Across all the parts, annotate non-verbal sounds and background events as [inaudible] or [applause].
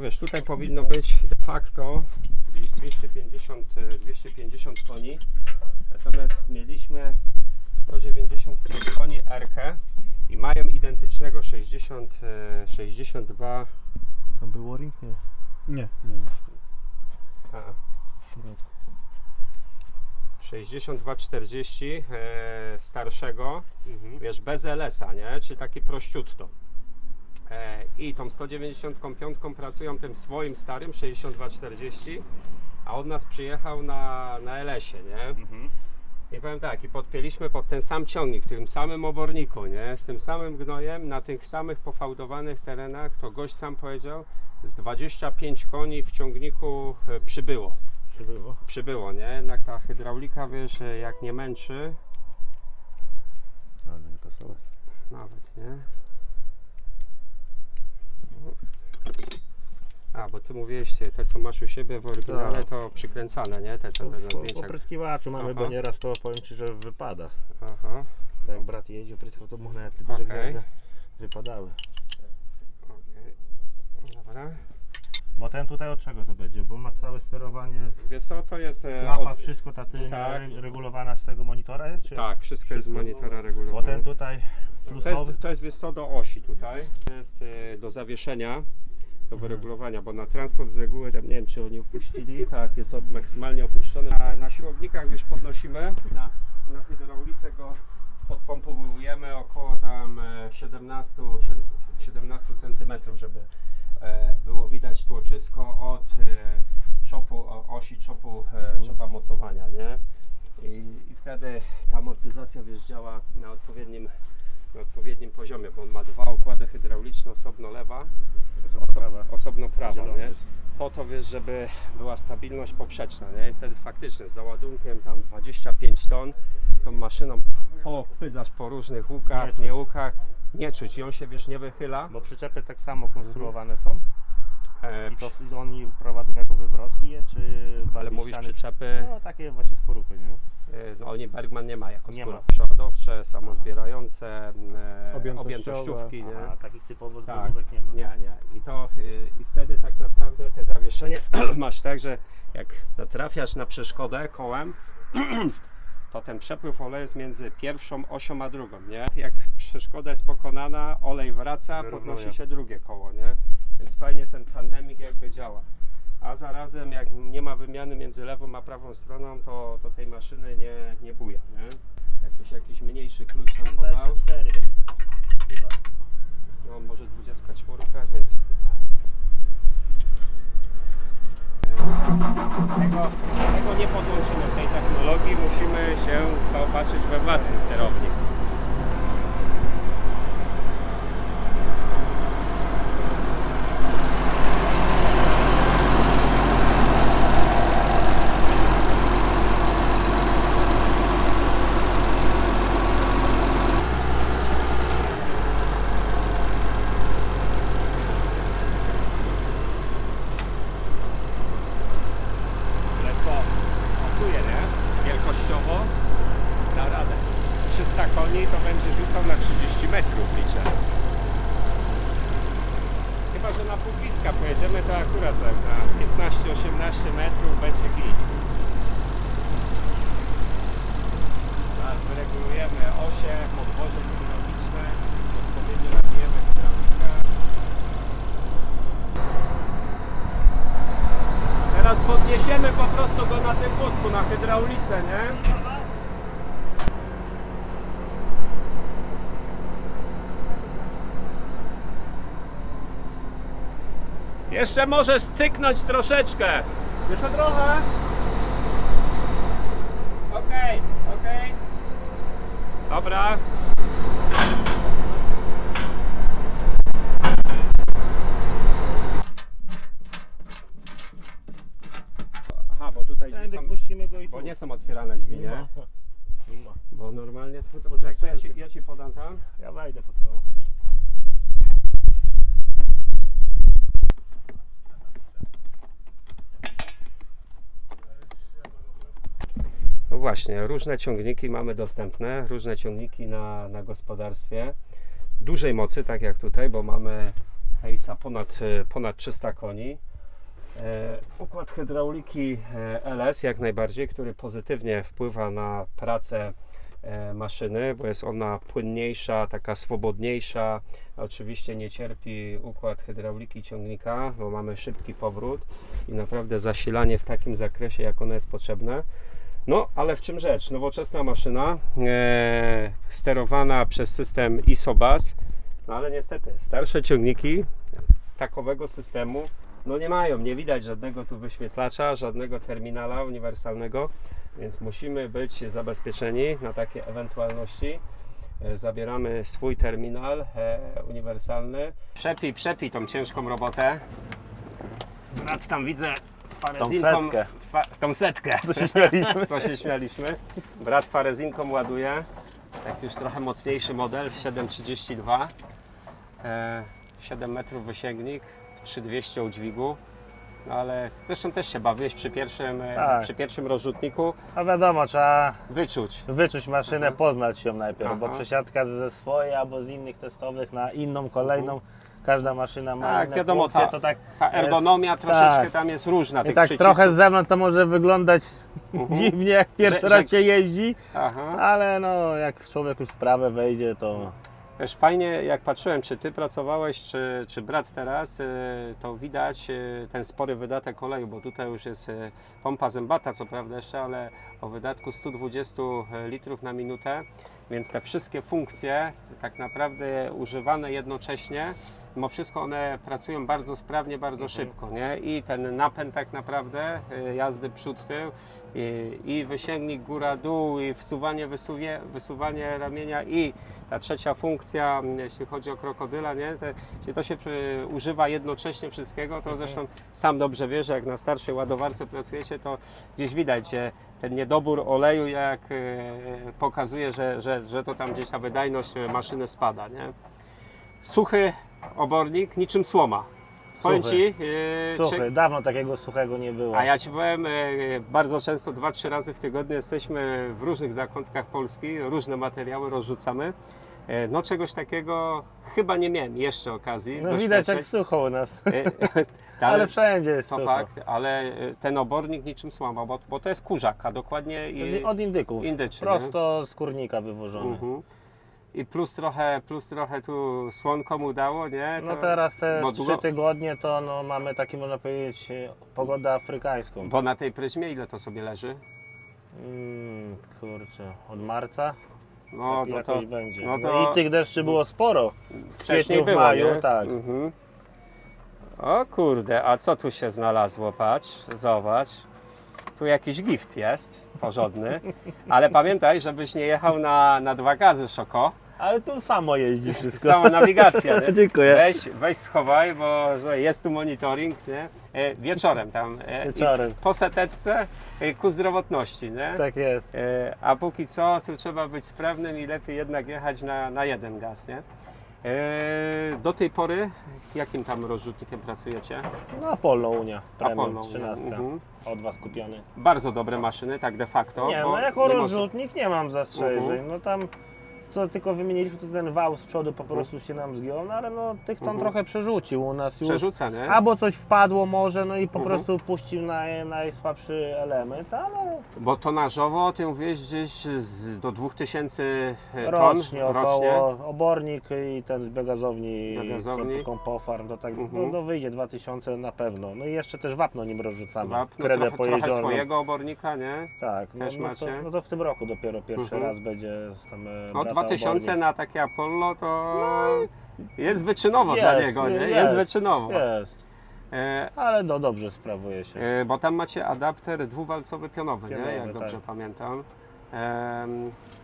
No wiesz, tutaj powinno być de facto gdzieś 250, e, 250 koni, natomiast mieliśmy 195 koni RK i mają identycznego 60, e, 62 Tam był o-ring? Nie. Nie, nie, nie. a, W środku. 6240 e, starszego, wiesz, bez LS-a, nie? Czyli taki prościutto. E, I tą 195 pracują tym swoim starym 6240, a od nas przyjechał na, na LS-ie, nie? Mhm. I powiem tak, i podpięliśmy pod ten sam ciągnik, w tym samym oborniku, nie? Z tym samym gnojem, na tych samych pofałdowanych terenach, to gość sam powiedział, z 25 koni w ciągniku e, przybyło Czy było? przybyło, nie? Jednak ta hydraulika, wiesz, jak nie męczy, Ale nie pasować. nawet, nie? A, bo ty mówiłeś, te co masz u siebie w oryginale, Tak. to przykręcane, nie? Te co te na Po zdjęciach. opryskiwaczu mamy, bo Aha. nieraz to powiem Ci, że wypada. Aha, Tak jak brat jeździł, pryskał, to mu nawet te duże Okej. gwiazdy wypadały. okej. Dobra. Bo ten tutaj od czego to będzie? Bo ma całe sterowanie, Wiesz co, to jest... e, mapa, od- wszystko ta tylnia Tak. re- regulowana z tego monitora jest? Czy? Tak, wszystko jest z monitora Bo regulowane. ten tutaj To plusowy, jest, to jest wiesz co, do osi tutaj. To jest e, do zawieszenia, do wyregulowania, bo na transport z reguły, nie wiem czy oni opuścili, tak, jest od- maksymalnie opuszczony. A na siłownikach wiesz podnosimy, na, na hydraulice go podpompowujemy około tam e, 17, 17 cm, żeby e, było widać tłoczysko od e, czopu, osi czopu, e, czopa mocowania, nie? I, I wtedy ta amortyzacja wiesz, działa na odpowiednim, na odpowiednim poziomie, bo on ma dwa układy hydrauliczne, osobno lewa, oso, prawa. osobno prawa, nie? Po to wiesz, żeby była stabilność poprzeczna, nie? I wtedy faktycznie z załadunkiem tam 25 ton, tą maszyną popydzasz po różnych łukach, Nie nie łukach, nie czuć i on się wiesz nie wychyla. bo przyczepy tak samo konstruowane są? E, I to oni prowadzą jako wywrotki je, czy ale bardziej mówisz ściany- przyczepy, No takie właśnie skorupy, nie? e, no oni Bergman nie ma jako Nie skóra ma. przodowcze, samozbierające, e, Objętościowe. objętościówki, nie? A takich typowo Tak, zbożówek nie ma. nie, nie. I to y, i wtedy tak naprawdę te zawieszenie [clears throat] masz tak, że jak natrafiasz na przeszkodę kołem, [clears throat] to ten przepływ oleju jest między pierwszą osią a drugą, nie? Jak przeszkoda jest pokonana, olej wraca, Wyrównuje. podnosi się drugie koło, nie? Więc fajnie ten tandemik jakby działa. A zarazem jak nie ma wymiany między lewą a prawą stroną, to, to tej maszyny nie, nie buja, nie? Jakbyś jakiś mniejszy klucz tam podał. 24 chyba. No może 24, więc. Tego, tego nie podłączymy tej technologii, musimy się zaopatrzyć we własny sterownik. Ale co? Pasuje, nie? Wielkościowo da radę. 300 koni to będzie rzucał na 30 metrów, liczę. Chyba, że na półbliska pojedziemy, to akurat tak na 15-18 metrów będzie git. Teraz wyregulujemy osie, podwozie hydrauliczne, odpowiednio nabijemy hydraulikę. Teraz po prostu go na tym wózku, na hydraulice, nie? Jeszcze możesz cyknąć troszeczkę. Jeszcze trochę. Okej, okej. Dobra. Aha, bo tutaj drzwi Tędy są, puścimy go i bo tu. nie są otwierane drzwi, nie? ma. Nie ma. Bo normalnie to, to poczekaj, to ja ci, ja ci podam tam. Ja wejdę pod koło. No właśnie, różne ciągniki mamy dostępne, różne ciągniki na, na gospodarstwie. Dużej mocy, tak jak tutaj, bo mamy Ace'a ponad, e, ponad 300 koni. E, Układ hydrauliki e, LS jak najbardziej, który pozytywnie wpływa na pracę e, maszyny, bo jest ona płynniejsza, taka swobodniejsza. Oczywiście nie cierpi układ hydrauliki ciągnika, bo mamy szybki powrót i naprawdę zasilanie w takim zakresie, jak ono jest potrzebne. No, ale w czym rzecz? Nowoczesna maszyna, e, sterowana przez system ISOBUS, no ale niestety starsze ciągniki takowego systemu no nie mają, nie widać żadnego tu wyświetlacza, żadnego terminala uniwersalnego, więc musimy być zabezpieczeni na takie ewentualności. E, Zabieramy swój terminal e, uniwersalny. Przepij, przepij tą ciężką robotę. Brat tam widzę farezinką, setkę. fa, tą setkę. Co się śmialiśmy. [laughs] Co się śmialiśmy. Brat farezinką ładuje. Tak już trochę mocniejszy model 732. E, 7 metrów wysięgnik, 3200 udźwigu. No ale zresztą też się bawiłeś przy pierwszym, e, Tak. przy pierwszym rozrzutniku A wiadomo, trzeba wyczuć. wyczuć maszynę, poznać ją najpierw, bo Aha. przesiadka ze swojej albo z innych testowych na inną, kolejną. Każda maszyna ma Tak, inne wiadomo, funkcje, ta- to tak Ta ergonomia troszeczkę tak. tam jest różna. I tych tak przycisków. trochę z zewnątrz to może wyglądać [laughs] Mhm. dziwnie, jak pierwszy Że- raz że- się jeździ, Aha. ale no jak człowiek już w prawe wejdzie, to Wiesz, fajnie jak patrzyłem, czy ty pracowałeś, czy, czy brat teraz, y, to widać y, ten spory wydatek oleju, bo tutaj już jest y, pompa zębata, co prawda jeszcze, ale o wydatku 120 litrów na minutę, więc te wszystkie funkcje tak naprawdę używane jednocześnie, mimo wszystko one pracują bardzo sprawnie, bardzo szybko, nie? I ten napęd tak naprawdę, y, jazdy przód, tył, i, i wysięgnik góra-dół, i wsuwanie, wysuwie, wysuwanie ramienia i ta trzecia funkcja, m, jeśli chodzi o krokodyla, nie? Te, jeśli to się y, używa jednocześnie wszystkiego, to zresztą sam dobrze wiesz, że jak na starszej ładowarce pracujecie, to gdzieś widać, że ten niedobór oleju jak y, pokazuje, że, że, że to tam gdzieś ta wydajność y, maszyny spada, nie? Suchy obornik, niczym słoma. Powiem Suchy. Ci, y, suchy. czy- Dawno takiego suchego nie było. a ja Ci powiem, e, bardzo często, dwa, trzy razy w tygodniu jesteśmy w różnych zakątkach Polski, różne materiały rozrzucamy. E, No czegoś takiego chyba nie miałem jeszcze okazji. No widać jak sucho u nas, E, [laughs] ale wszędzie jest to sucho. fakt, ale e, ten obornik niczym słama, bo, bo to jest kurzak, a dokładnie i, Od indyków, indyczy. nie? prosto z kurnika wywożony. Mhm. I plus trochę, plus trochę tu słonko mu dało, nie? No To- teraz te trzy długo- tygodnie to no, mamy taki można powiedzieć e, pogodę afrykańską. Bo na tej pryzmie ile to sobie leży? Mm, kurczę, od marca No, Jak- no to jakoś będzie. no No, to- i tych deszczy było sporo. W Wcześniej kwietniu, w maju, nie? tak. Mhm. O kurde, a co tu się znalazło? Patrz, zobacz. Tu jakiś gift jest, porządny. Ale pamiętaj, żebyś nie jechał na, na dwa gazy szoko. Ale tu samo jeździ wszystko. Sama nawigacja, nie? [laughs] Dziękuję. Weź, weź schowaj, bo słuchaj, jest tu monitoring, nie? E, wieczorem tam. E, i Wieczorem. Po seteczce e, ku zdrowotności, nie? Tak jest. E, a póki co, tu trzeba być sprawnym i lepiej jednak jechać na, na jeden gaz, nie? E, do tej pory, jakim tam rozrzutnikiem pracujecie? No Apollo Unia, Premium Apollo, 13. mhm. Od Was kupiony. Bardzo dobre maszyny, tak de facto. nie, no jako nie rozrzutnik nie mam zastrzeżeń. Mhm. No tam co tylko wymieniliśmy, to ten wał z przodu po prostu się nam zgiął, no ale no tych tam Mhm. trochę przerzucił u nas już. Przerzuca, nie? Albo coś wpadło może, no i po Mhm. prostu puścił naj, najsłabszy element, ale Bo tonażowo ty mówisz gdzieś z, do 2000 ton rocznie około obornik i ten z biogazowni, Biogazowni. komp- kompofarm, to tak Mhm. no, no wyjdzie 2000 na pewno. No i jeszcze też wapno nim rozrzucamy, Wapno, kredę trochę, trochę swojego obornika, nie? Tak, no, też no, to, macie? no to w tym roku dopiero pierwszy Mhm. raz będzie z tam e, No brata 2000 obornik. na takie Apollo to jest wyczynowo dla Jest, niego, nie? Jest, jest, wyczynowo. Jest, E, ale no dobrze sprawuje się. E, Bo tam macie adapter dwuwalcowy pionowy, nie? Pionowy, jak dobrze tak. pamiętam.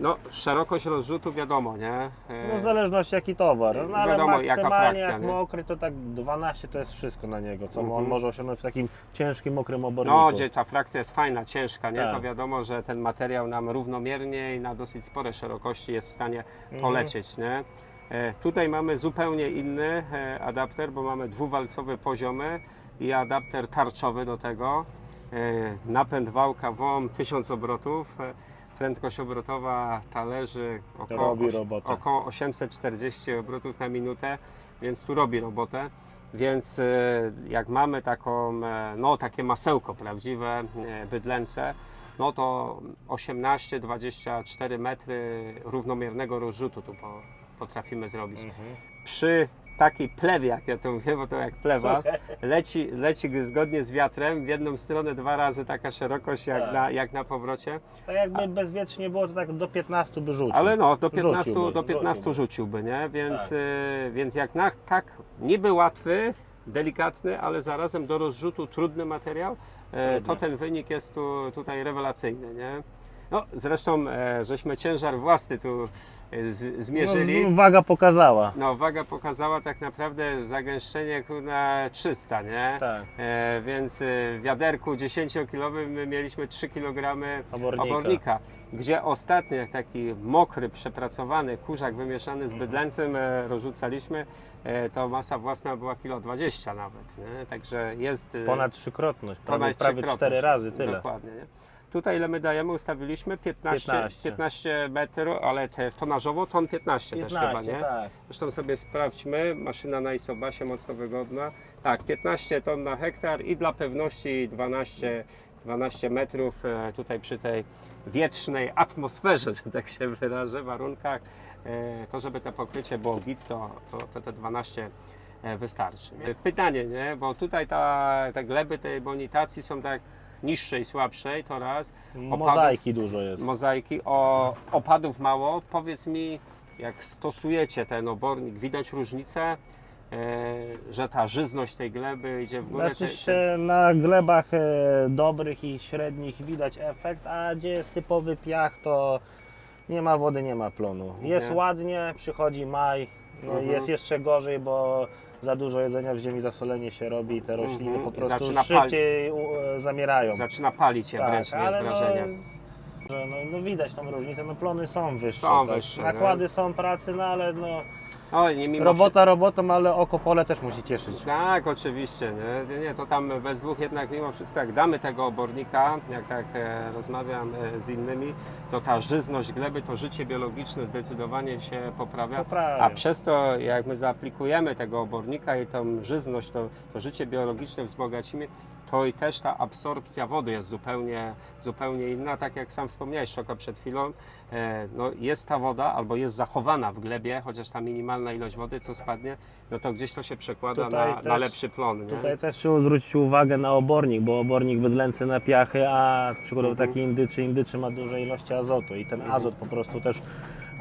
No, szerokość rozrzutu wiadomo, nie? No w zależności jaki towar, no, ale wiadomo, jaka maksymalnie jak nie? mokry to tak 12 to jest wszystko na niego, co on Mhm. może osiągnąć w takim ciężkim, mokrym oborniku. No, gdzie ta frakcja jest fajna, ciężka, nie? Tak. To wiadomo, że ten materiał nam równomiernie i na dosyć spore szerokości jest w stanie Mhm. polecieć, nie? E, Tutaj mamy zupełnie inny e, adapter, bo mamy dwuwalcowy poziomy i adapter tarczowy do tego. E, Napęd wałka WOM 1000 obrotów. Prędkość obrotowa talerzy około, około 840 obrotów na minutę. więc tu robi robotę. Więc e, jak mamy taką, e, no takie masełko prawdziwe, e, bydlęce, no to 18-24 metry równomiernego rozrzutu tu po, potrafimy zrobić. Przy takiej plewie, jak ja to mówię, bo to jak plewa, Suche. Leci, leci zgodnie z wiatrem w jedną stronę dwa razy taka szerokość jak, Tak. na, jak na powrocie. Tak jakby bezwiecznie było, to tak do 15 by rzucił. Ale no, do 15, Rzuciłby, do 15 rzuciłby. rzuciłby, nie? Więc, Tak. y, więc jak na tak niby łatwy, delikatny, ale zarazem do rozrzutu trudny materiał, e, to ten wynik jest tu, tutaj rewelacyjny, nie? No, zresztą e, żeśmy ciężar własny tu e, z, zmierzyli. No, waga pokazała. No, waga pokazała tak naprawdę zagęszczenie na 300, nie? Tak. E, więc e, w wiaderku 10-kilowym my mieliśmy 3 kg Obornika. obornika, gdzie ostatnio jak taki mokry, przepracowany kurzak wymieszany z bydlęcem e, rozrzucaliśmy, e, to masa własna była kilo 20 nawet, nie? Także jest... e, Ponad trzykrotność, prawie, ponad prawie trzykrotność. 4 razy tyle. Dokładnie, nie? Tutaj ile my dajemy, ustawiliśmy 15, 15. 15 metrów, ale te tonażowo ton 15, też chyba, nie? tak. Zresztą sobie sprawdźmy, maszyna na Isobasie mocno wygodna. Tak, 15 ton na hektar i dla pewności 12, 12 metrów e, tutaj przy tej wietrznej atmosferze, że tak się wyrażę, warunkach, e, to żeby to pokrycie było git, to, to, to te 12 e, wystarczy. nie? Pytanie, nie? Bo tutaj ta, te gleby tej bonitacji są tak niższej, słabszej, to raz. Mozaiki dużo jest. Mozaiki, o, opadów mało. Powiedz mi, jak stosujecie ten obornik, widać różnicę, e, że ta żyzność tej gleby idzie w górę? Znaczy czy- się na glebach e, dobrych i średnich widać efekt, a gdzie jest typowy piach, to nie ma wody, nie ma plonu. Jest Nie. ładnie, przychodzi maj, no Mhm. jest jeszcze gorzej, bo za dużo jedzenia w ziemi zasolenie się robi i te rośliny Mhm. po prostu Zaczyna szybciej u, e, zamierają. Zaczyna palić się wręcz, nie jest no, wrażenie. że no, no widać tą różnicę, no plony są wyższe. Są tak. wyższe, Nakłady są pracy, no ale no, Oj, nie mimo robota robotą, ale oko pole też musi cieszyć. Tak, oczywiście. Nie? nie, to tam bez dwóch jednak mimo wszystko, jak damy tego obornika, jak tak e, rozmawiam e, z innymi, to ta żyzność gleby, to życie biologiczne zdecydowanie się poprawia. Poprawia. A przez to, jak my zaaplikujemy tego obornika i tą żyzność, to, to życie biologiczne wzbogacimy, to i też ta absorpcja wody jest zupełnie, zupełnie inna. Tak jak sam wspomniałeś, Szoko, przed chwilą, e, no jest ta woda albo jest zachowana w glebie, chociaż ta minimalna ilość wody, co spadnie, no to gdzieś to się przekłada na, na też- lepszy plon. Nie? Tutaj też trzeba zwrócić uwagę na obornik, bo obornik bydlęcy na piachy, a przykładowo Mhm. taki indyczy, indyczy ma duże ilości azotu i ten azot po prostu też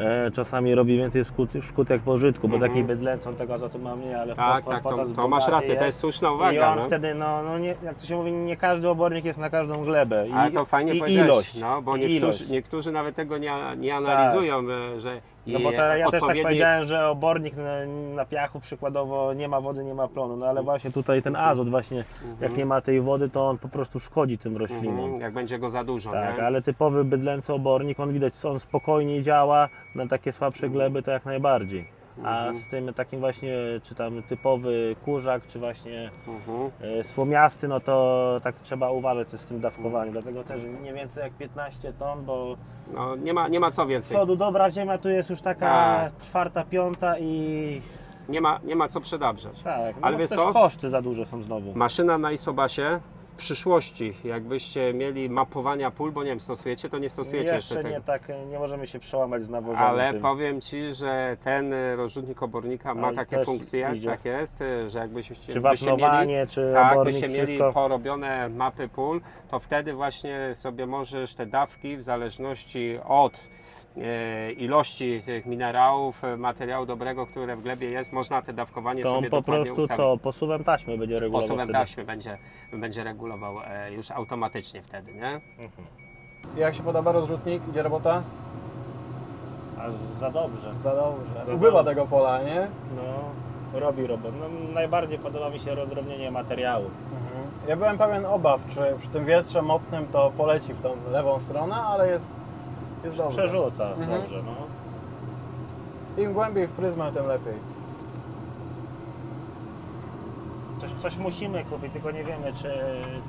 e, czasami robi więcej szkód, szkód jak pożytku, bo Mhm. taki bydlęcy on tego azotu ma mniej, ale Tak, fosfor, tak, to, potas to masz bogaty rację, to jest słuszna I uwaga. on No. wtedy, no, no nie, jak to się mówi, nie każdy obornik jest na każdą glebę. I, Ale to fajnie i powiedziałeś, ilość, no, bo i niektórzy, ilość. niektórzy nawet tego nie, nie analizują, e, że No bo i to ja też tak powiedziałem, że obornik na, na piachu przykładowo nie ma wody, nie ma plonu, no ale właśnie tutaj ten azot właśnie, jak nie ma tej wody, to on po prostu szkodzi tym roślinom. Mhm, jak będzie go za dużo, Tak, nie? ale typowy bydlęcy obornik, on widać, on spokojnie działa, na takie słabsze gleby to jak najbardziej. A Mhm. z tym takim właśnie, czy tam typowy kurzak, czy właśnie Mhm. e, słomiasty, no to tak trzeba uważać z tym dawkowaniem. Dlatego też nie więcej jak 15 ton, bo No, nie, ma, nie ma co z więcej. przodu dobra ziemia tu jest już taka Tak. czwarta, piąta i Nie ma, nie ma co przedabrzać. tak, no Ale bo wiesz też co? koszty za duże są znowu. Maszyna na Isobasie przyszłości, jakbyście mieli mapowania pól, bo nie wiem, stosujecie, to nie stosujecie jeszcze, Jeszcze tego. nie tak, nie możemy się przełamać z nawożeniem Ale tym. powiem Ci, że ten rozrzutnik obornika ma takie też funkcje, jak idzie. tak jest, że jakbyście Czy byście mieli, czy tak, obornik, byście mieli wszystko. porobione mapy pól, to wtedy właśnie sobie możesz te dawki w zależności od e, ilości tych minerałów, e, materiału dobrego, które w glebie jest, można te dawkowanie To on sobie po dokładnie prostu ustawić. co, posuwem taśmy będzie regulował Posuwem wtedy. taśmy będzie, będzie regulował e, już automatycznie wtedy, nie? Jak się podoba rozrzutnik? Idzie robota? A za dobrze. Za dobrze. Za Ubywa dobrze. tego pola, nie? No, robi robot. No, najbardziej podoba mi się rozdrobnienie materiału. Mhm. Ja byłem pełen obaw, czy przy tym wietrze mocnym to poleci w tą lewą stronę, ale jest, jest dobrze. Przerzuca Mhm. dobrze, no. Im głębiej w pryzmę, tym lepiej. Coś, coś musimy kupić, tylko nie wiemy, czy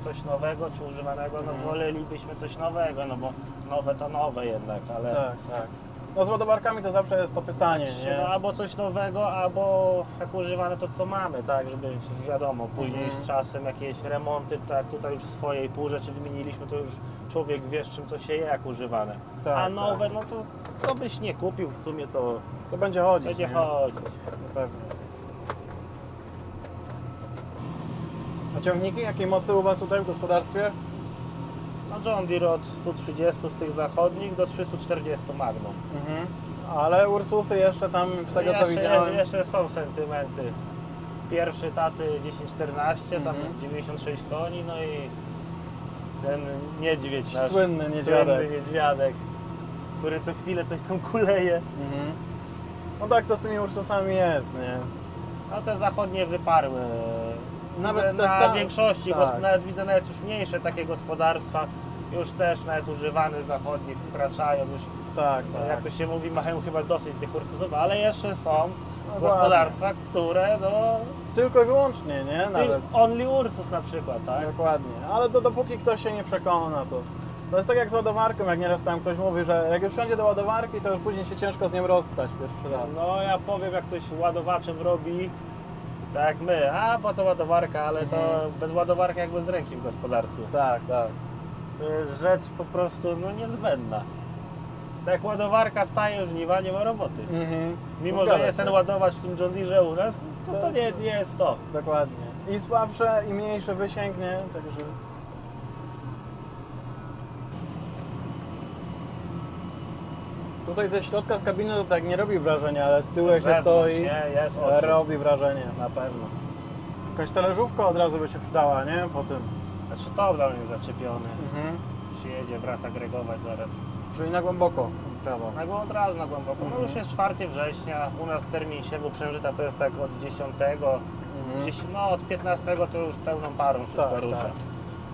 coś nowego, czy używanego. No wolelibyśmy coś nowego, no bo nowe to nowe jednak, ale Tak, tak. No z ładowarkami to zawsze jest to pytanie, No, nie? albo coś nowego, albo jak używane to co mamy, tak, żeby wiadomo, później Mhm. z czasem jakieś remonty, tak, tutaj już swoje i pół rzeczy wymieniliśmy, to już człowiek wie z czym to się je, jak używane. Tak, A nowe, no to co byś nie kupił, w sumie to To będzie chodzić. będzie nie? chodzić. Ciągniki jakiej mocy u Was tutaj w gospodarstwie? No John Deere od 130 z tych zachodnich do 340 Magnum. Mhm. Ale Ursusy jeszcze tam, z tego co jeszcze, widziałem... jeszcze są sentymenty. Pierwszy taty 10-14, tam Mhm. 96 koni, no i ten niedźwiedź nasz. Słynny niedźwiadek. Słynny niedźwiadek, który co chwilę coś tam kuleje. Mhm. No tak to z tymi Ursusami jest, nie? No te zachodnie wyparły. Nawet na większości, tak. gosp- nawet widzę nawet już mniejsze takie gospodarstwa, już też nawet używane zachodnie wkraczają, już Tak, no, tak. jak to się mówi, mają chyba dosyć tych Ursusów, ale jeszcze są No gospodarstwa, które no Tylko i wyłącznie, nie? Nawet. Only Ursus na przykład, tak? Dokładnie. Ale to dopóki ktoś się nie przekona, to... To jest tak jak z ładowarką, jak nieraz tam ktoś mówi, że jak już wsiądzie do ładowarki, to już później się ciężko z nią rozstać pierwszy raz. No ja powiem, jak ktoś ładowaczem robi, tak jak my, a po co ładowarka, ale to Mhm. bez ładowarki jak bez ręki w gospodarstwie. Tak, tak. To jest rzecz po prostu no, niezbędna. Tak jak ładowarka staje już żniwa, nie ma roboty. Mhm. Mimo, Zgadza że jest się. ten ładowacz w tym John Deere u nas, to, To to nie, jest- nie jest to. Dokładnie. I słabsze, i mniejszy wysięg, nie? Także... Tutaj ze środka z kabiny to tak nie robi wrażenia, ale z tyłu jak się stoi, Nie, jest odczuć. robi wrażenie. Na pewno. Jakaś talerzówka od razu by się przydała, nie? Po tym. Znaczy top down jest zaczepiony. Mhm. Przyjedzie brat agregować zaraz. Czyli na głęboko prawo. Na głą- od razu na głęboko. No Mhm. już jest 4 września, u nas termin siewu przężyta to jest tak od 10, Mhm. gdzieś, no od 15 to już pełną parą wszystko Tak, rusza. tak.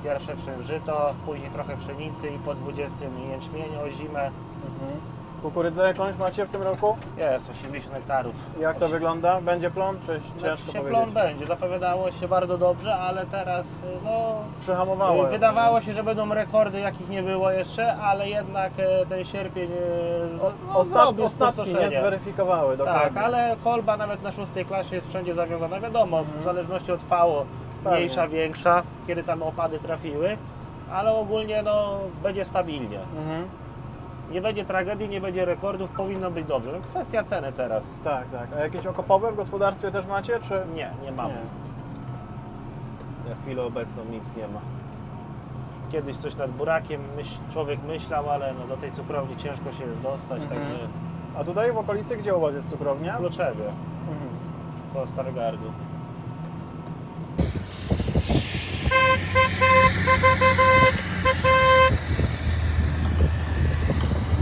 Pierwsze przężyto, później trochę pszenicy i po 20 jęczmień o zimę. Mhm. Kukurydzę jakąś macie w tym roku? Jest 80 hektarów. Jak to Osi- wygląda? Będzie plon, czy ciężko Znaczy się powiedzieć? plon będzie, zapowiadało się bardzo dobrze, ale teraz y, no, Przyhamowało. y, wydawało się, że będą rekordy jakich nie było jeszcze, ale jednak y, ten sierpień y, z, no, ostat, zrobił ostatni nie spustoszenie. zweryfikowały, dokładnie. Tak, ale kolba nawet na szóstej klasie jest wszędzie zawiązana. Wiadomo, w zależności od fału, Pewnie. mniejsza, większa, kiedy tam opady trafiły, ale ogólnie no, będzie stabilnie. Mhm. Nie będzie tragedii, nie będzie rekordów, powinno być dobrze. No, kwestia ceny teraz. Tak, tak. A jakieś okopowe w gospodarstwie też macie, czy? Nie, nie mamy. Nie. Na chwilę obecną nic nie ma. Kiedyś coś nad burakiem myśl, człowiek myślał, ale no, do tej cukrowni ciężko się jest dostać, Mhm. także A tutaj w okolicy, gdzie u Was jest cukrownia? w Kloczewie, Mhm. koło Stargardu.